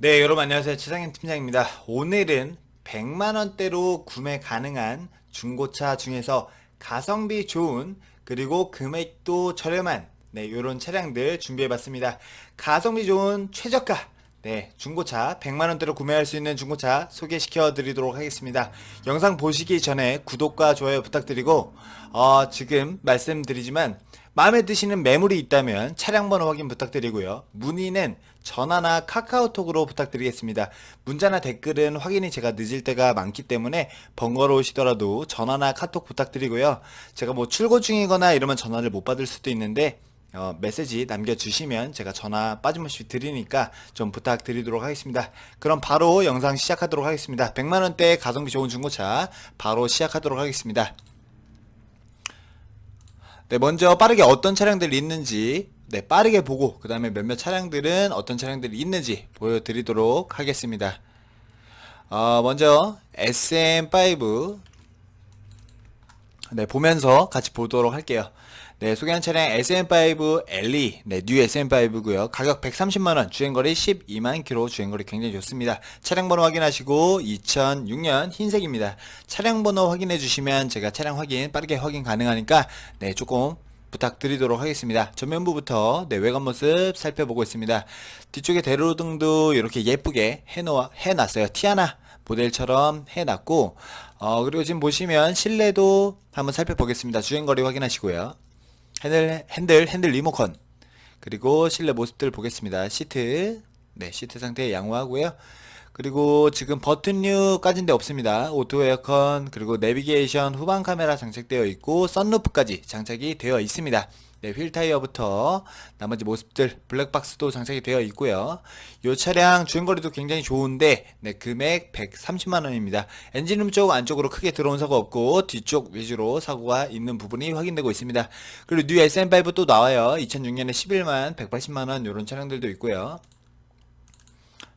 네, 여러분 안녕하세요. 최상현 팀장입니다. 오늘은 100만원대로 구매 가능한 중고차 중에서 가성비 좋은 그리고 금액도 저렴한 네, 이런 차량들 준비해봤습니다. 가성비 좋은 최저가 네, 중고차 100만원대로 구매할 수 있는 중고차 소개시켜 드리도록 하겠습니다. 영상 보시기 전에 구독과 좋아요 부탁드리고 어, 지금 말씀드리지만 마음에 드시는 매물이 있다면 차량 번호 확인 부탁드리고요. 문의는 전화나 카카오톡으로 부탁드리겠습니다. 문자나 댓글은 확인이 제가 늦을 때가 많기 때문에 번거로우시더라도 전화나 카톡 부탁드리고요. 제가 뭐 출고 중이거나 이러면 전화를 못 받을 수도 있는데 어, 메시지 남겨주시면 제가 전화 빠짐없이 드리니까 좀 부탁드리도록 하겠습니다. 그럼 바로 영상 시작하도록 하겠습니다. 100만원대 가성비 좋은 중고차 바로 시작하도록 하겠습니다. 네, 먼저 빠르게 어떤 차량들이 있는지 네, 빠르게 보고 그 다음에 몇몇 차량들은 어떤 차량들이 있는지 보여드리도록 하겠습니다. 어, 먼저 SM5 네, 보면서 같이 보도록 할게요. 네, 소개한 차량 SM5 LE, 네, 뉴 SM5고요. 가격 130만원, 주행거리 12만 킬로, 주행거리 굉장히 좋습니다. 차량 번호 확인하시고 2006년 흰색입니다. 차량 번호 확인해 주시면 제가 차량 확인 빠르게 확인 가능하니까 네, 조금 부탁드리도록 하겠습니다. 전면부부터 네, 외관 모습 살펴보고 있습니다. 뒤쪽에 대로등도 이렇게 예쁘게 해놓아, 해놨어요. 티아나 모델처럼 해놨고 어, 그리고 지금 보시면 실내도 한번 살펴보겠습니다. 주행거리 확인하시고요. 핸들, 핸들, 핸들 리모컨. 그리고 실내 모습들 보겠습니다. 시트. 네, 시트 상태 양호하고요. 그리고 지금 버튼류까지인데 없습니다. 오토 에어컨, 그리고 내비게이션 후방 카메라 장착되어 있고, 썬루프까지 장착이 되어 있습니다. 네, 휠 타이어부터 나머지 모습들 블랙박스도 장착이 되어 있고요. 이 차량 주행거리도 굉장히 좋은데 네, 금액 130만 원입니다. 엔진룸 쪽 안쪽으로 크게 들어온 사고 없고 뒤쪽 위주로 사고가 있는 부분이 확인되고 있습니다. 그리고 뉴 SM5 또 나와요. 2006년에 11만 180만 원 이런 차량들도 있고요.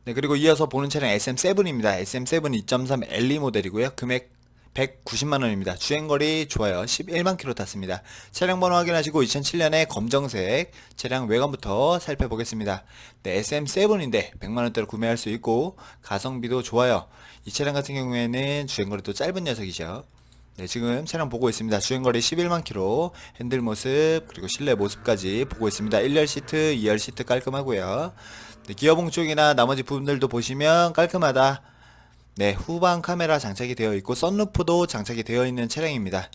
네, 그리고 이어서 보는 차량 SM7입니다. SM7 2.3 LE 모델이고요. 금액 190만 원입니다. 주행거리 좋아요. 11만 킬로 탔습니다. 차량 번호 확인하시고 2007년에 검정색 차량 외관부터 살펴보겠습니다. 네, SM7인데 100만 원대로 구매할 수 있고 가성비도 좋아요. 이 차량 같은 경우에는 주행거리도 짧은 녀석이죠. 네, 지금 차량 보고 있습니다. 주행거리 11만 킬로, 핸들 모습, 그리고 실내 모습까지 보고 있습니다. 1열 시트, 2열 시트 깔끔하고요. 네, 기어봉 쪽이나 나머지 부분들도 보시면 깔끔하다. 네, 후방 카메라 장착이 되어 있고 썬루프도 장착이 되어 있는 차량입니다.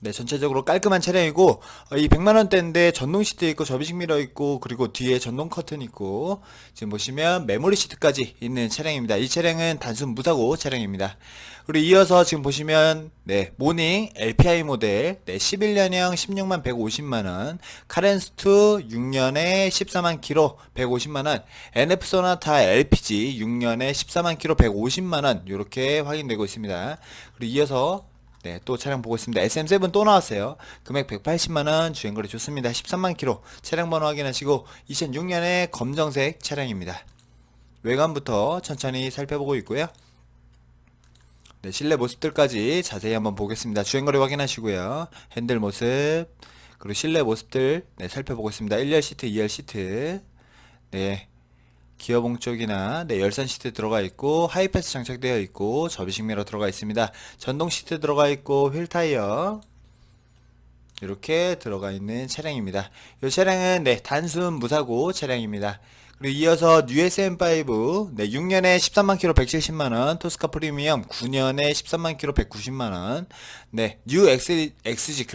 네, 전체적으로 깔끔한 차량이고 어, 이 100만 원대인데 전동 시트 있고 접이식 미러 있고 그리고 뒤에 전동 커튼 있고 지금 보시면 메모리 시트까지 있는 차량입니다. 이 차량은 단순 무사고 차량입니다. 그리고 이어서 지금 보시면 네, 모닝 LPI 모델 네, 11년형 16만 150만 원 카렌스투 6년에 14만 킬로 150만 원 NF 소나타 LPG 6년에 14만 킬로 150만 원 이렇게 확인되고 있습니다. 그리고 이어서 네, 또 차량 보고 있습니다. SM7 또 나왔어요. 금액 180만원, 주행거리 좋습니다. 13만 킬로. 차량 번호 확인하시고, 2006년에 검정색 차량입니다. 외관부터 천천히 살펴보고 있고요. 네, 실내 모습들까지 자세히 한번 보겠습니다. 주행거리 확인하시고요. 핸들 모습, 그리고 실내 모습들, 네, 살펴보고 있습니다. 1열 시트, 2열 시트, 네, 기어봉 쪽이나 네, 열선 시트 들어가 있고 하이패스 장착되어 있고 접이식 미러 들어가 있습니다. 전동 시트 들어가 있고 휠 타이어 이렇게 들어가 있는 차량입니다. 이 차량은 네, 단순 무사고 차량입니다. 그리고 이어서 뉴 SM5 네, 6년에 13만 킬로 170만 원 토스카 프리미엄 9년에 13만 킬로 190만 원 네, 뉴 X, XG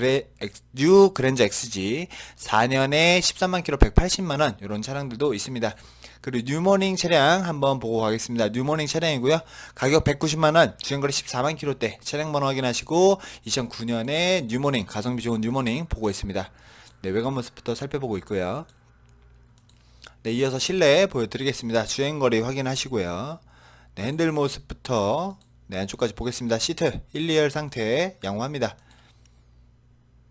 X, 뉴 그랜저 XG 4년에 13만 킬로 180만 원 이런 차량들도 있습니다. 그리고 뉴모닝 차량 한번 보고 가겠습니다. 뉴모닝 차량이고요. 가격 190만원, 주행거리 14만 킬로대 차량 번호 확인하시고 2009년에 뉴모닝 가성비 좋은 뉴모닝 보고 있습니다. 네, 외관 모습부터 살펴보고 있고요. 네, 이어서 실내 보여드리겠습니다. 주행거리 확인하시고요. 네, 핸들 모습부터 네, 안쪽까지 보겠습니다. 시트 1, 2열 상태 양호합니다.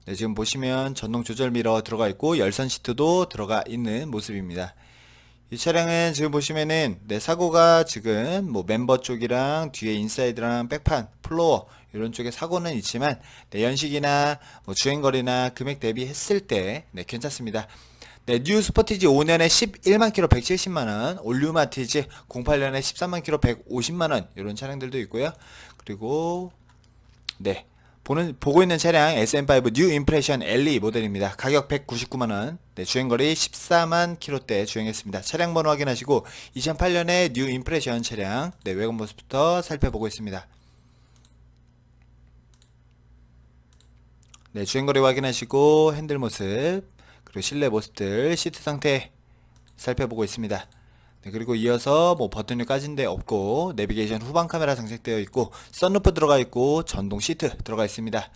네, 지금 보시면 전동 조절 미러 들어가 있고 열선 시트도 들어가 있는 모습입니다. 이 차량은 지금 보시면은 네, 사고가 지금 뭐 멤버 쪽이랑 뒤에 인사이드랑 백판, 플로어 이런 쪽에 사고는 있지만 네, 연식이나 뭐 주행거리나 금액 대비했을 때 네, 괜찮습니다. 네, 뉴 스포티지 5년에 11만 킬로 170만 원, 올류 마티즈 08년에 13만 킬로 150만 원 이런 차량들도 있고요. 그리고 네. 보는 보고 있는 차량 SM5 뉴 임프레션 LE 모델입니다. 가격 199만 원. 네, 주행 거리 14만 킬로대 주행했습니다. 차량 번호 확인하시고 2008년에 뉴 임프레션 차량 네, 외관 모습부터 살펴보고 있습니다. 네, 주행거리 확인하시고 핸들 모습 그리고 실내 모습들 시트 상태 살펴보고 있습니다. 네, 그리고 이어서 뭐 버튼이 까진 데 없고 내비게이션 후방 카메라 장착되어 있고 썬루프 들어가 있고 전동 시트 들어가 있습니다.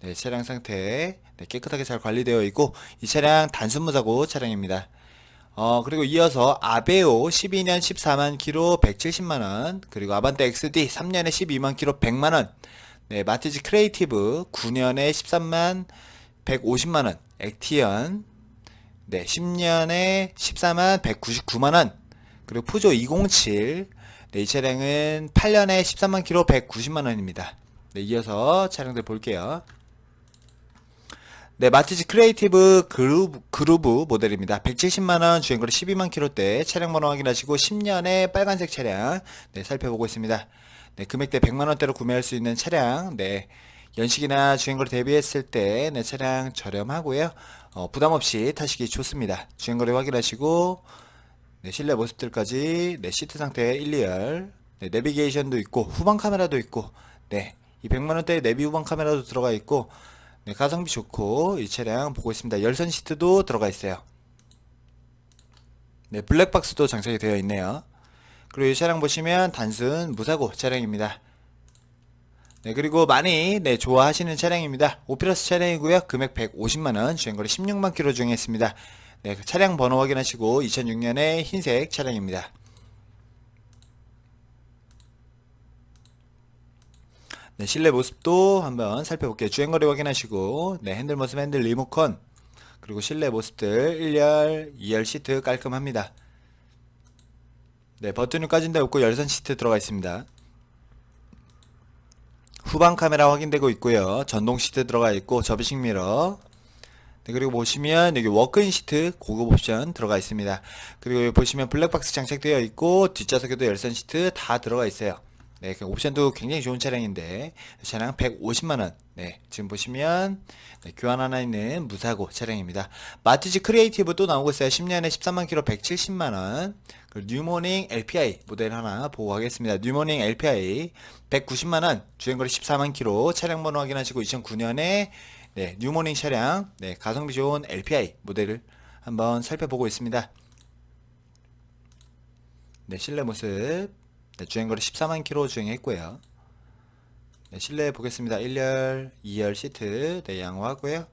네, 차량 상태 네, 깨끗하게 잘 관리되어 있고 이 차량 단순 무사고 차량입니다. 어, 그리고 이어서 아베오 12년 14만 킬로 170만 원, 그리고 아반떼 XD 3년에 12만 킬로 100만 원, 네, 마티즈 크리에이티브 9년에 13만 150만 원, 액티언 네, 10년에 14만 199만 원, 그리고 푸조 207, 네, 이 차량은 8년에 13만 킬로 190만 원입니다. 네, 이어서 차량들 볼게요. 네, 마티즈 크리에이티브 그루브, 그루브 모델입니다. 170만원, 주행거리 12만 킬로대, 차량 번호 확인하시고 10년의 빨간색 차량, 네, 살펴보고 있습니다. 네, 금액대 100만원대로 구매할 수 있는 차량, 네, 연식이나 주행거리 대비했을 때, 네, 차량 저렴하고요 어, 부담없이 타시기 좋습니다. 주행거리 확인하시고, 네, 실내 모습들까지, 네, 시트 상태 1, 2열, 네, 내비게이션도 있고, 후방 카메라도 있고, 네, 이 100만원대 내비 후방 카메라도 들어가 있고, 네, 가성비 좋고 이 차량 보고 있습니다. 열선 시트도 들어가 있어요. 네, 블랙박스도 장착이 되어 있네요. 그리고 이 차량 보시면 단순 무사고 차량입니다. 네, 그리고 많이 네, 좋아하시는 차량입니다. 오피러스 차량이고요. 금액 150만원, 주행거리 16만 킬로 주행했습니다. 네, 그 차량 번호 확인하시고 2006년의 흰색 차량입니다. 네, 실내 모습도 한번 살펴볼게요. 주행거리 확인하시고, 네, 핸들 모습, 핸들 리모컨, 그리고 실내 모습들 1열, 2열 시트 깔끔합니다. 네, 버튼이 까진 데 없고 열선 시트 들어가 있습니다. 후방 카메라 확인되고 있고요. 전동 시트 들어가 있고 접이식 미러. 네, 그리고 보시면 여기 워크인 시트 고급 옵션 들어가 있습니다. 그리고 보시면 블랙박스 장착되어 있고 뒷좌석에도 열선 시트 다 들어가 있어요. 네, 그 옵션도 굉장히 좋은 차량인데 차량 150만 원 네, 지금 보시면 네, 교환 하나 있는 무사고 차량입니다. 마티즈 크리에이티브 또 나오고 있어요. 10년에 13만 킬로 170만 원 그리고 뉴모닝 LPI 모델 하나 보호하겠습니다. 뉴모닝 LPI 190만 원 주행거리 14만 킬로 차량 번호 확인하시고 2009년에 네, 뉴모닝 차량 네, 가성비 좋은 LPI 모델을 한번 살펴보고 있습니다. 네, 실내 모습 네, 주행거리 14만 킬로 주행했고요. 네, 실내 보겠습니다. 1열, 2열 시트 네, 양호하고요.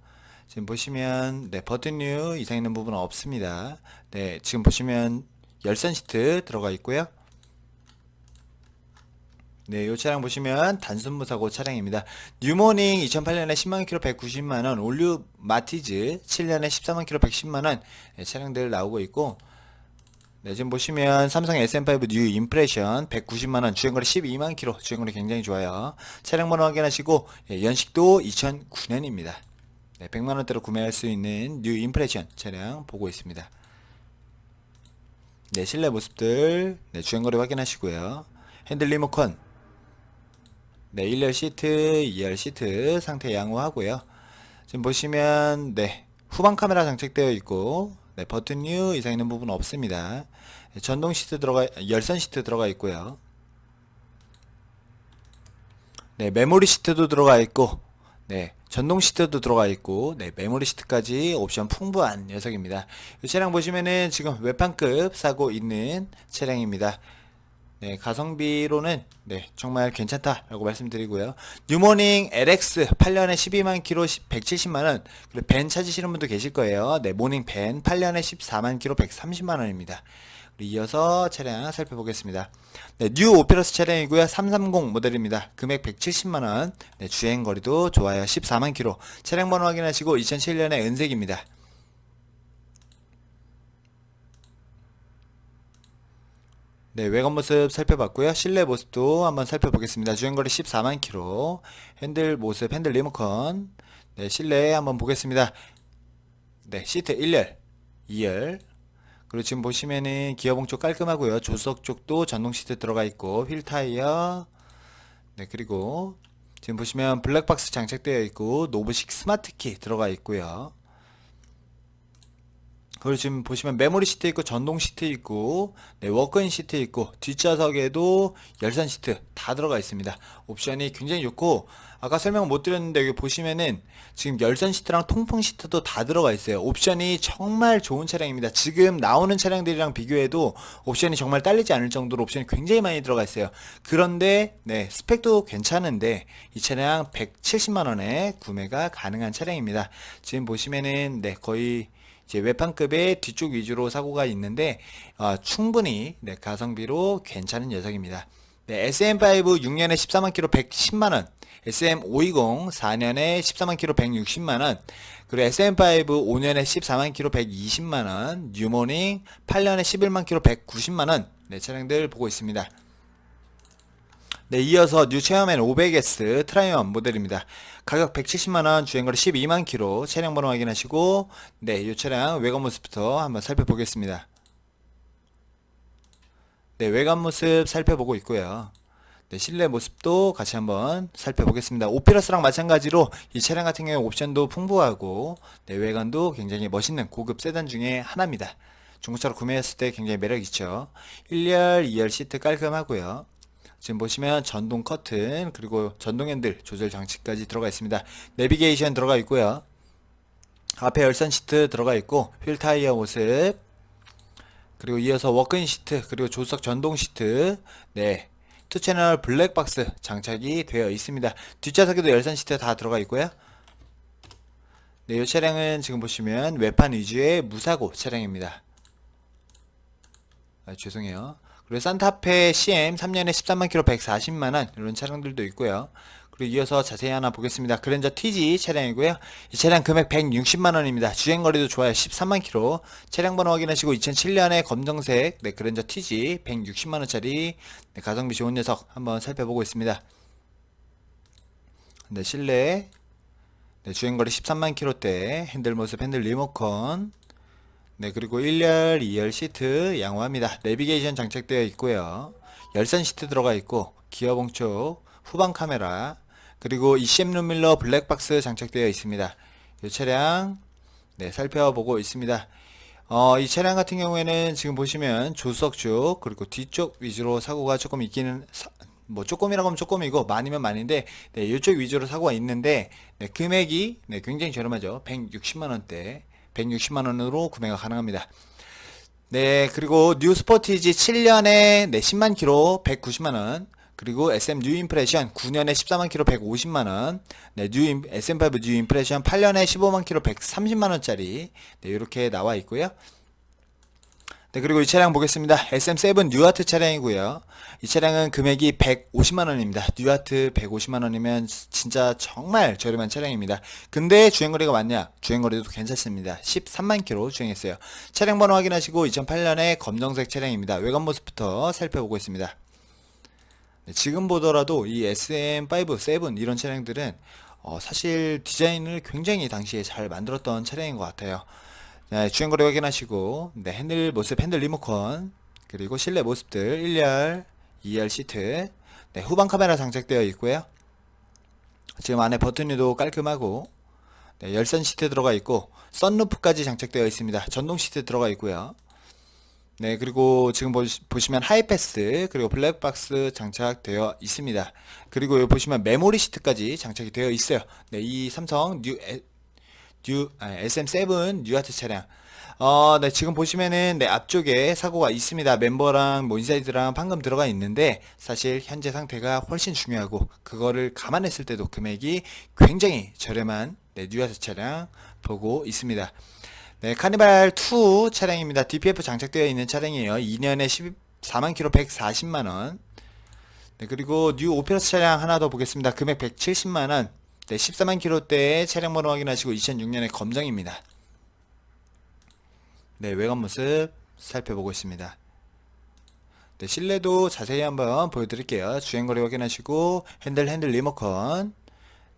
지금 보시면 네, 버튼류 이상 있는 부분은 없습니다. 네, 지금 보시면 열선 시트 들어가 있고요. 네, 이 차량 보시면 단순 무사고 차량입니다. 뉴모닝 2008년에 10만 킬로 190만 원, 올류 마티즈 7년에 14만 킬로 110만 원 네, 차량들 나오고 있고 네, 지금 보시면 삼성 SM5 뉴 임프레션 190만원 주행거리 12만 킬로 주행거리 굉장히 좋아요. 차량 번호 확인하시고 예, 연식도 2009년입니다. 네, 100만원대로 구매할 수 있는 뉴 임프레션 차량 보고 있습니다. 네, 실내 모습들 네, 주행거리 확인하시고요. 핸들 리모컨 네, 1열 시트, 2열 시트 상태 양호하고요. 지금 보시면 네, 후방 카메라 장착되어 있고 네, 버튼류 이상 있는 부분 없습니다. 네, 전동 시트 들어가 열선 시트 들어가 있고요. 네, 메모리 시트도 들어가 있고 네, 전동 시트도 들어가 있고 네, 메모리 시트까지 옵션 풍부한 녀석입니다. 이 차량 보시면은 지금 외판급 사고 있는 차량입니다. 네, 가성비로는 네, 정말 괜찮다라고 말씀드리고요. 뉴모닝 LX 8년에 12만 킬로 170만 원. 그리고 벤 찾으시는 분도 계실 거예요. 네, 모닝 벤 8년에 14만 킬로 130만 원입니다. 이어서 차량 살펴보겠습니다. 네, 뉴 오페러스 차량이고요. 330 모델입니다. 금액 170만 원. 네, 주행 거리도 좋아요. 14만 킬로. 차량 번호 확인하시고 2007년에 은색입니다. 네, 외관 모습 살펴봤고요. 실내 모습도 한번 살펴보겠습니다. 주행거리 14만 킬로. 핸들 모습, 핸들 리모컨. 네, 실내 한번 보겠습니다. 네, 시트 1열. 2열. 그리고 지금 보시면은 기어봉 쪽 깔끔하고요. 조수석 쪽도 전동 시트 들어가 있고 휠 타이어. 네, 그리고 지금 보시면 블랙박스 장착되어 있고 노브식 스마트키 들어가 있고요. 그리고 지금 보시면 메모리 시트 있고 전동 시트 있고 네, 워크인 시트 있고 뒷좌석에도 열선 시트 다 들어가 있습니다. 옵션이 굉장히 좋고 아까 설명 못 드렸는데 여기 보시면은 지금 열선 시트랑 통풍 시트도 다 들어가 있어요. 옵션이 정말 좋은 차량입니다. 지금 나오는 차량들이랑 비교해도 옵션이 정말 딸리지 않을 정도로 옵션이 굉장히 많이 들어가 있어요. 그런데 네, 스펙도 괜찮은데 이 차량 170만 원에 구매가 가능한 차량입니다. 지금 보시면은 네, 거의 이제 외판급의 뒤쪽 위주로 사고가 있는데 어, 충분히 네, 가성비로 괜찮은 녀석입니다. 네, SM5 6년에 14만 킬로 110만 원, SM520 4년에 14만 킬로 160만 원, 그리고 SM5 5년에 14만 킬로 120만 원, 뉴모닝 8년에 11만 킬로 190만 원, 네, 차량들 보고 있습니다. 네, 이어서 뉴 체어맨 500S 트라이언 모델입니다. 가격 170만원, 주행거리 12만 킬로, 차량 번호 확인하시고, 네, 이 차량 외관 모습부터 한번 살펴보겠습니다. 네, 외관 모습 살펴보고 있고요. 네, 실내 모습도 같이 한번 살펴보겠습니다. 오피러스랑 마찬가지로 이 차량 같은 경우 옵션도 풍부하고, 네, 외관도 굉장히 멋있는 고급 세단 중에 하나입니다. 중고차로 구매했을 때 굉장히 매력있죠. 1열, 2열 시트 깔끔하고요. 지금 보시면 전동 커튼 그리고 전동 핸들 조절 장치까지 들어가 있습니다. 내비게이션 들어가 있고요. 앞에 열선 시트 들어가 있고 휠 타이어 모습 그리고 이어서 워크인 시트 그리고 조수석 전동 시트 네. 투 채널 블랙박스 장착이 되어 있습니다. 뒷좌석에도 열선 시트 다 들어가 있고요. 네, 이 차량은 지금 보시면 외판 위주의 무사고 차량입니다. 아, 죄송해요. 그리고 산타페 CM 3년에 13만 킬로 140만원 이런 차량들도 있고요. 그리고 이어서 자세히 하나 보겠습니다. 그랜저 TG 차량이고요. 이 차량 금액 160만원입니다. 주행거리도 좋아요. 13만 킬로. 차량 번호 확인하시고 2007년에 검정색 네, 그랜저 TG 160만원짜리 네, 가성비 좋은 녀석 한번 살펴보고 있습니다. 네, 실내 네, 주행거리 13만 킬로대 핸들 모습 핸들 리모컨 네, 그리고 1열, 2열 시트 양호합니다. 내비게이션 장착되어 있고요. 열선 시트 들어가 있고 기어봉 쪽 후방 카메라 그리고 ECM 룸밀러 블랙박스 장착되어 있습니다. 이 차량 네, 살펴보고 있습니다. 어, 이 차량 같은 경우에는 지금 보시면 조수석 쪽 그리고 뒤쪽 위주로 사고가 조금 있기는 사- 뭐 조금이라고 하면 조금이고 많이면 많은데 네, 이쪽 위주로 사고가 있는데 네, 금액이 네, 굉장히 저렴하죠. 160만 원대 160만 원으로 구매가 가능합니다. 네, 그리고 뉴 스포티지 7년에 네, 10만 킬로 190만 원. 그리고 SM 뉴 임프레션 9년에 14만 킬로 150만 원. 네, 뉴 임- SM5 뉴 임프레션 8년에 15만 킬로 130만 원짜리. 네, 이렇게 나와 있고요. 네, 그리고 이 차량 보겠습니다. SM7 뉴아트 차량이고요. 이 차량은 금액이 150만 원입니다. 뉴아트 150만 원이면 진짜 정말 저렴한 차량입니다. 근데 주행거리가 많냐? 주행거리도 괜찮습니다. 13만 킬로 주행했어요. 차량 번호 확인하시고 2008년에 검정색 차량입니다. 외관 모습부터 살펴보고 있습니다. 네, 지금 보더라도 이 SM5, 7 이런 차량들은 어, 사실 디자인을 굉장히 당시에 잘 만들었던 차량인 것 같아요. 네, 주행 거리 확인하시고 네, 핸들 모습, 핸들 리모컨 그리고 실내 모습들 1열, 2열 시트 네, 후방 카메라 장착되어 있고요. 지금 안에 버튼이도 깔끔하고 네, 열선 시트 들어가 있고 썬루프까지 장착되어 있습니다. 전동 시트 들어가 있고요. 네, 그리고 지금 보시, 보시 면 하이패스, 그리고 블랙박스 장착되어 있습니다. 그리고 여기 보시면 메모리 시트까지 장착이 되어 있어요. 네, 이 삼성 뉴, 에- 뉴, 아, SM7 뉴아트 차량. 어, 네, 지금 보시면은, 네, 앞쪽에 사고가 있습니다. 멤버랑 뭐 인사이드랑 방금 들어가 있는데, 사실 현재 상태가 훨씬 중요하고, 그거를 감안했을 때도 금액이 굉장히 저렴한, 네, 뉴아트 차량 보고 있습니다. 네, 카니발 2 차량입니다. DPF 장착되어 있는 차량이에요. 2년에 14만 킬로 140만 원. 네, 그리고 뉴 오페러스 차량 하나 더 보겠습니다. 금액 170만 원. 네, 14만 킬로대의 차량 번호 확인하시고 2006년에 검정입니다. 네, 외관 모습 살펴보고 있습니다. 네, 실내도 자세히 한번 보여드릴게요. 주행거리 확인하시고 핸들 핸들 리모컨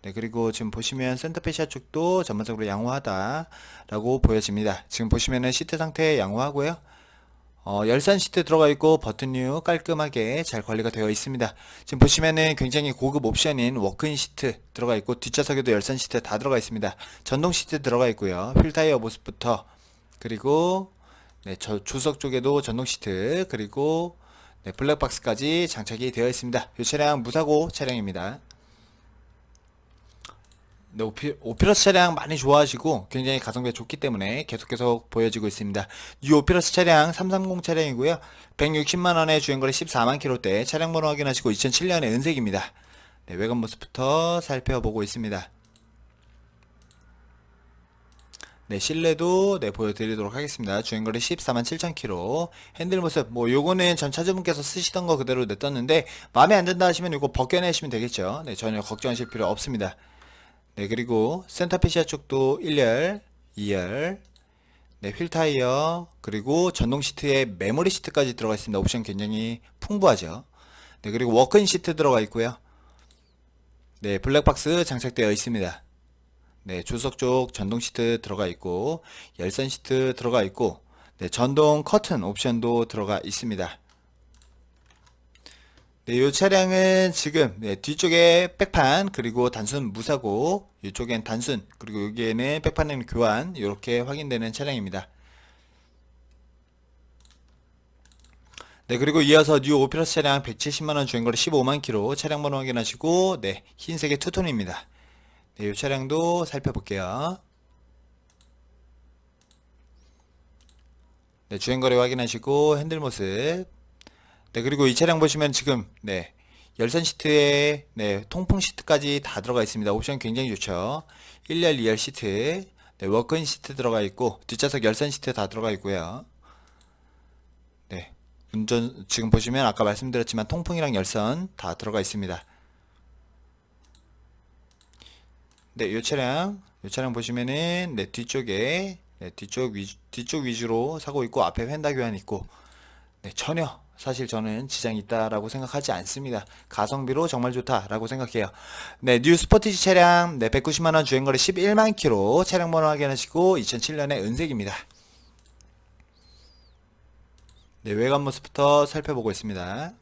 네, 그리고 지금 보시면 센터페시아 쪽도 전반적으로 양호하다라고 보여집니다. 지금 보시면은 시트 상태 양호하고요. 어, 열선 시트 들어가 있고 버튼류 깔끔하게 잘 관리가 되어 있습니다. 지금 보시면은 굉장히 고급 옵션인 워크인 시트 들어가 있고 뒷좌석에도 열선 시트 다 들어가 있습니다. 전동 시트 들어가 있고요. 휠 타이어 모습부터 그리고 네, 저 조석 쪽에도 전동 시트 그리고 네, 블랙박스까지 장착이 되어 있습니다. 이 차량 무사고 차량입니다. 네, 오피, 오피 러스 차량 많이 좋아하시고 굉장히 가성비가 좋기 때문에 계속 계속 보여지고 있습니다. 이 오피러스 차량 330 차량이고요. 160만원에 주행거리 14만 킬로대 차량 번호 확인하시고 2007년의 은색입니다. 네, 외관 모습부터 살펴보고 있습니다. 네, 실내도 네, 보여드리도록 하겠습니다. 주행거리 14만 7천 킬로. 핸들 모습, 뭐, 요거는 전 차주분께서 쓰시던 거 그대로 냈떴는데, 마음에 안 든다 하시면 요거 벗겨내시면 되겠죠. 네, 전혀 걱정하실 필요 없습니다. 네, 그리고 센터페시아 쪽도 1열, 2열, 네, 휠 타이어, 그리고 전동 시트에 메모리 시트까지 들어가 있습니다. 옵션 굉장히 풍부하죠. 네, 그리고 워크인 시트 들어가 있고요. 네, 블랙박스 장착되어 있습니다. 네, 조석 쪽 전동 시트 들어가 있고, 열선 시트 들어가 있고, 네, 전동 커튼 옵션도 들어가 있습니다. 네, 이 차량은 지금 네, 뒤쪽에 백판 그리고 단순 무사고 이쪽엔 단순 그리고 여기에는 백판은 교환 이렇게 확인되는 차량입니다. 네 그리고 이어서 뉴 오피러스 차량 170만원 주행거리 15만 킬로 차량 번호 확인하시고 네 흰색의 투톤입니다. 네, 이 차량도 살펴볼게요. 네 주행거리 확인하시고 핸들 모습 네, 그리고 이 차량 보시면 지금, 네, 열선 시트에, 네, 통풍 시트까지 다 들어가 있습니다. 옵션 굉장히 좋죠. 1열, 2열 시트, 네, 워크인 시트 들어가 있고, 뒷좌석 열선 시트 다 들어가 있고요. 네, 운전, 지금 보시면 아까 말씀드렸지만 통풍이랑 열선 다 들어가 있습니다. 네, 이 차량, 이 차량 보시면은, 네, 뒤쪽에, 네, 뒤쪽 위, 뒤쪽 위주로 사고 있고, 앞에 휀다 교환 있고, 네, 전혀 사실 저는 지장이 있다라고 생각하지 않습니다. 가성비로 정말 좋다라고 생각해요. 네, 뉴 스포티지 차량 네, 190만원 주행거리 11만 킬로 차량 번호 확인하시고 2007년의 은색입니다. 네, 외관 모습부터 살펴보고 있습니다.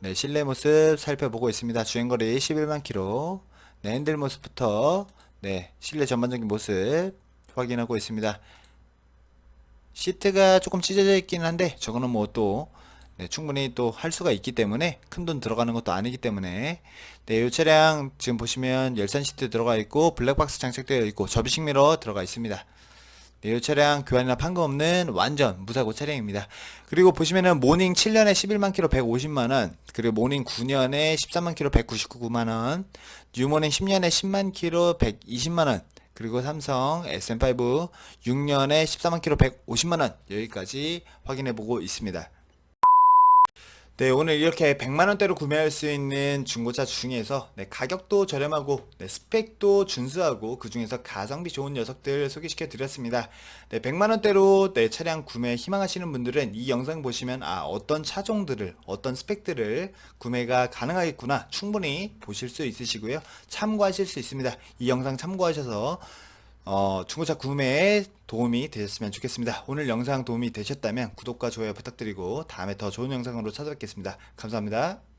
네, 실내 모습 살펴보고 있습니다. 주행거리 11만 킬로. 네, 핸들 모습부터 네, 실내 전반적인 모습 확인하고 있습니다. 시트가 조금 찢어져 있긴 한데 저거는 뭐또 네, 충분히 또 할 수가 있기 때문에 큰 돈 들어가는 것도 아니기 때문에 네, 이 차량 지금 보시면 열선 시트 들어가 있고 블랙박스 장착되어 있고 접이식 미러 들어가 있습니다. 네, 이 차량 교환이나 판금 없는 완전 무사고 차량입니다. 그리고 보시면은 모닝 7년에 11만 킬로 150만원, 그리고 모닝 9년에 13만 킬로 199만원, 뉴모닝 10년에 10만 킬로 120만원, 그리고 삼성 SM5 6년에 14만 킬로 150만 원 여기까지 확인해 보고 있습니다. 네, 오늘 이렇게 100만원대로 구매할 수 있는 중고차 중에서 네, 가격도 저렴하고 네, 스펙도 준수하고 그 중에서 가성비 좋은 녀석들 소개시켜 드렸습니다. 네, 100만원대로 네, 차량 구매 희망하시는 분들은 이 영상 보시면 아 어떤 차종들을 어떤 스펙들을 구매가 가능하겠구나 충분히 보실 수 있으시고요. 참고하실 수 있습니다. 이 영상 참고하셔서 어, 중고차 구매에 도움이 되셨으면 좋겠습니다. 오늘 영상 도움이 되셨다면 구독과 좋아요 부탁드리고 다음에 더 좋은 영상으로 찾아뵙겠습니다. 감사합니다.